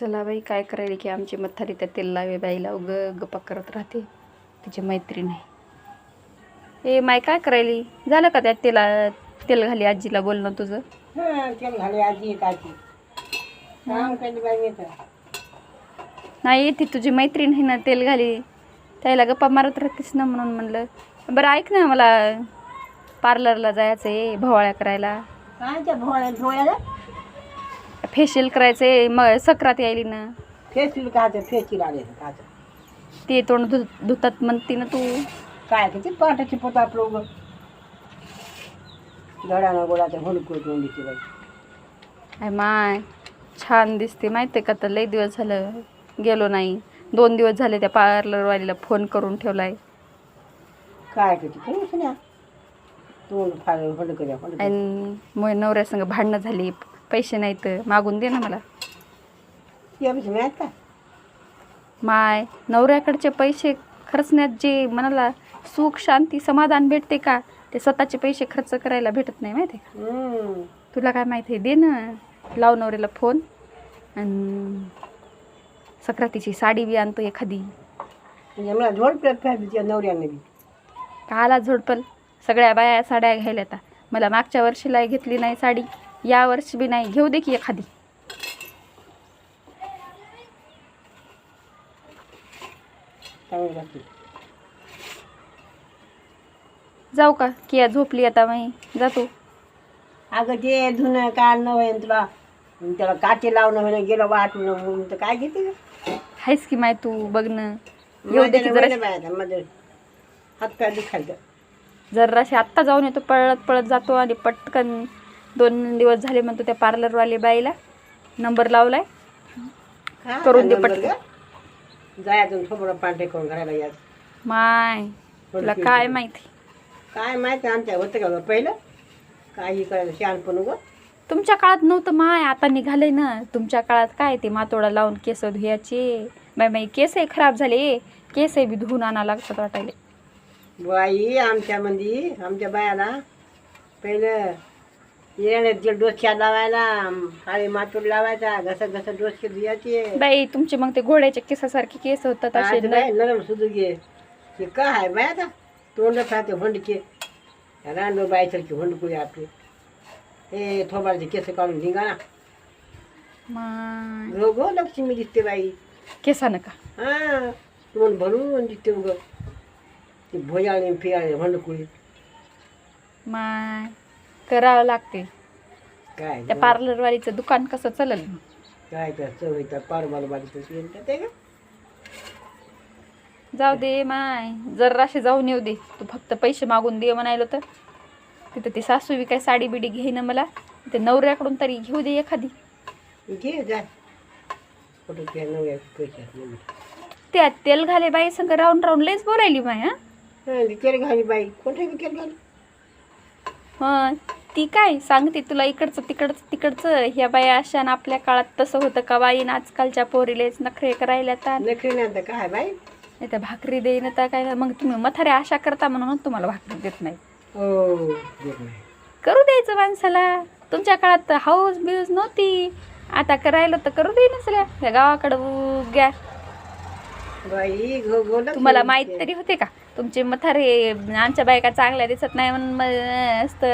चला बाई काय करायला की आमची मथारी त्या तेल लावे बाईला उग गप्पा करत राहते. तिची मैत्रीण आहे. ए माय काय करायली? झालं का त्यात तेला तेल घाली आजीला बोलणं तुझं? नाही ती तुझी मैत्रीण आहे ना तेल घाली. त्याला गप्पा मारत राहतेस ना म्हणून म्हणलं. बरं ऐक ना मला पार्लरला जायचं आहे भवाळ्या करायला. त्या भोळ्याला फेशियल करायचं आहे मग सक्रात यायली ना. फेसतील काचं फेसतील आले ते तोंड धु धुतात म्हणते ना तू. काय किती पाटाची पोत आपलं उगं. धडानं गोळाचं हुडकून तोंडीची बाई. माय छान दिसते. माहिती आहे का तर लई दिवस झालं गेलो नाही. दोन दिवस झाले त्या पार्लरवालीला फोन करून ठेवलाय. काय काही तोंड फार आणि मग नवऱ्यासंग भांडणं झाली. पैसे नाहीत मागून दे ना मला. का? माय नवऱ्याकडचे पैसे खर्चण्यात जे मनाला सुख शांती समाधान भेटते का ते स्वतःचे पैसे खर्च करायला भेटत नाही माहिती का? हम्म. तुला काय माहिती आहे दे ना. लाव नवऱ्याला फोन. आणि सक्रातीची साडी बी आणतो एखादी. म्हणजे मला झोड नवऱ्याने बी. काला झोडपल. सगळ्या बाया साड्या घ्यायला आता मला मागच्या वर्षीला घेतली नाही साडी. या वर्षी बी नाही घेऊ दे की एखादी. जाऊ का किया झोपली आता मी जातो अगं ते धुणं काढणं होईन तुला. त्याला काचे लावणं होईन गेलं वाटून तर काय घेते गं? हायस की माय तू बघणं. येऊ दे की मध्ये- जरा. मध्ये बाहेर, मध्ये. हात पाय दुखायचं? जराशी आत्ता जाऊन येतो पळत पळत जातो आणि पटकन दोन दिवस झाले म्हणतो त्या पार्लरवाले बाईला. नंबर लावलाय. करून दे पटकन. गं. जायचं थोडं पांढरे करून घराला यायचं माय तुला काय माहिती? काय माहिती आमच्या होतं का पहिलं? काही करायचं शहाणपण उगं तुमच्या काळात नव्हतं माय आता निघालंय ना. तुमच्या काळात काय ते? मातोडा लावून केस धुयाचे. बाय बाई केसही खराब झाले. केसही बी धुवून आणा लागतात वाटायले. बाई आमच्या मंदी आमच्या बायाला. पहिलं येण्यात लावायला मातूर लावायचा डोसके धुयाचे बाई तुमचे मग ते घोड्याच्या केसासारखे केस होतात असे आज बाई नरम सुधू घे हे काय आहे बाय आता? तोंडच राहते हुंडके. रांडो बायसारखी हुंडकुळी आपली. हे थोबाडचे केस काढून धिंगा ना गो गो लक्ष्मी दिसते बाई. केसानं का? हा तोंड भरून दिसते उग. ते भोजाळे फिराळे हुंडकुळी. माय. करावं लागते. काय त्या पार्लरवालीचं दुकान कसं चालेल? काय त्या चव येतात पार मला बाकी ते का जाऊ दे माय जराशे जाऊन येऊ दे. तू फक्त पैसे मागून दे म्हणायला तर. तिथं ते सासू बी काय साडी बिडी घेईन मला. ते नवऱ्याकडून तरी घेऊ दे एखादी. घे जा. कुठं त्या तेल घाले बाई संग राऊंड राऊंड लयच बोलायली माय हा. हा विचार घाली बाई. कोणत्या विचार घाली. हं. ती काय सांगते तुला इकडचं तिकडचं तिकडचं ह्या बाया अशा आणि आपल्या काळात तसं होतं का बाई आणि आजकालच्या पोरीलेच नखरे करायला नखरी आता काय बाई नाही तर भाकरी देईन तर काय मग तुम्ही मथारे आशा करता म्हणून तुम्हाला भाकरी देत नाही हो करू द्यायचं माणसाला तुमच्या काळात हाऊस बिऊस नव्हती आता करायला तर करू दे नसल्या त्या गावाकडं घ्या बाई तुम्हाला. माहीत तरी होते का? तुमचे मथारे आमच्या बायका चांगल्या दिसत नाही म्हणून मस्त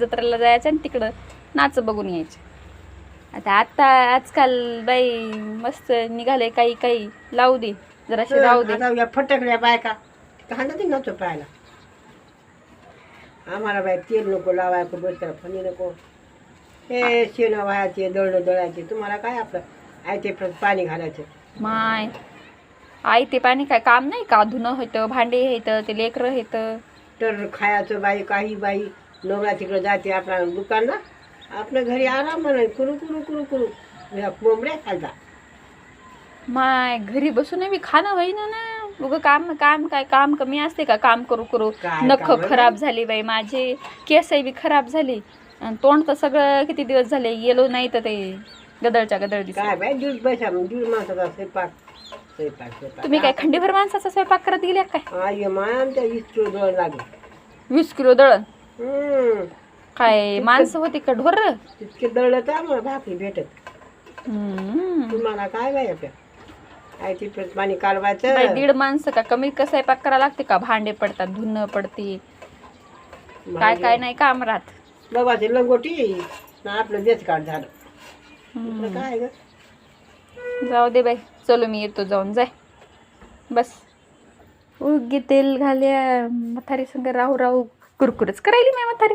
जत्रेला जायचं आणि तिकडं नाच बघून यायचे. आता आता आजकाल बाई मस्त निघाले काही काही लावू दे. जराशी राहू दे. फटकड्या बायका हाणत नव्हतं पाहायला. आम्हाला बाई तेल नको लावायचं डोक्याला फणी नको. हे शेण व्हायचे दळणं दळायचे तुम्हाला काय आपलं आहे ते पाणी घालायचं. माय आई ते पाणी काय काम नाही का? धुणं होतं भांडे येतं ते लेकरं येतं तर खायचं बाई काही बाई नवरा तिकडे जाते आपल्या दुकानला आपल्या घरी आराम कुरू कुरू कुरू कुरू. कोंबड्या खालता माय घरी बसून बी खाणं होईन ना. उगं काम काम काय काम कमी असते का? काम करू करू. काय नख काम? खराब झाली बाई माझे. केसही बी खराब झाली. आणि तोंड तर सगळं किती दिवस झाले येलो नाही तर ते गदळच्या गदळ दिसत काय बाई दीड पैसा दीड माणसाचा स्वयंपाक. स्वयंपाक स्वयंपाक. तुम्ही काय खंडीभर माणसाचा स्वयंपाक करत गेल्या काय? आई माय आमच्या इस्रो दळ लागेल. वीस किलो दळण? हम्म. काय माणसं होती का ढोर? तितके दळलं तर आम्हाला भाकरी भेटत. हम्म. तुम्हाला काय आपल्या काय ती पाणी दीड माणसं का कमी कसं आहे करावं लागते का? भांडे पडतात धुणं पडते. काय काय नाही काम राहत बाबाची लंगोटी ना आपलं देश काढ झालं. आपलं काय ग? जाऊ दे बाई. चलो मी येतो जाऊन जाय. बस. उगी तेल घाल्या म्हातारी संग राहू राहू कुरकुरच करायली मी म्हातारी.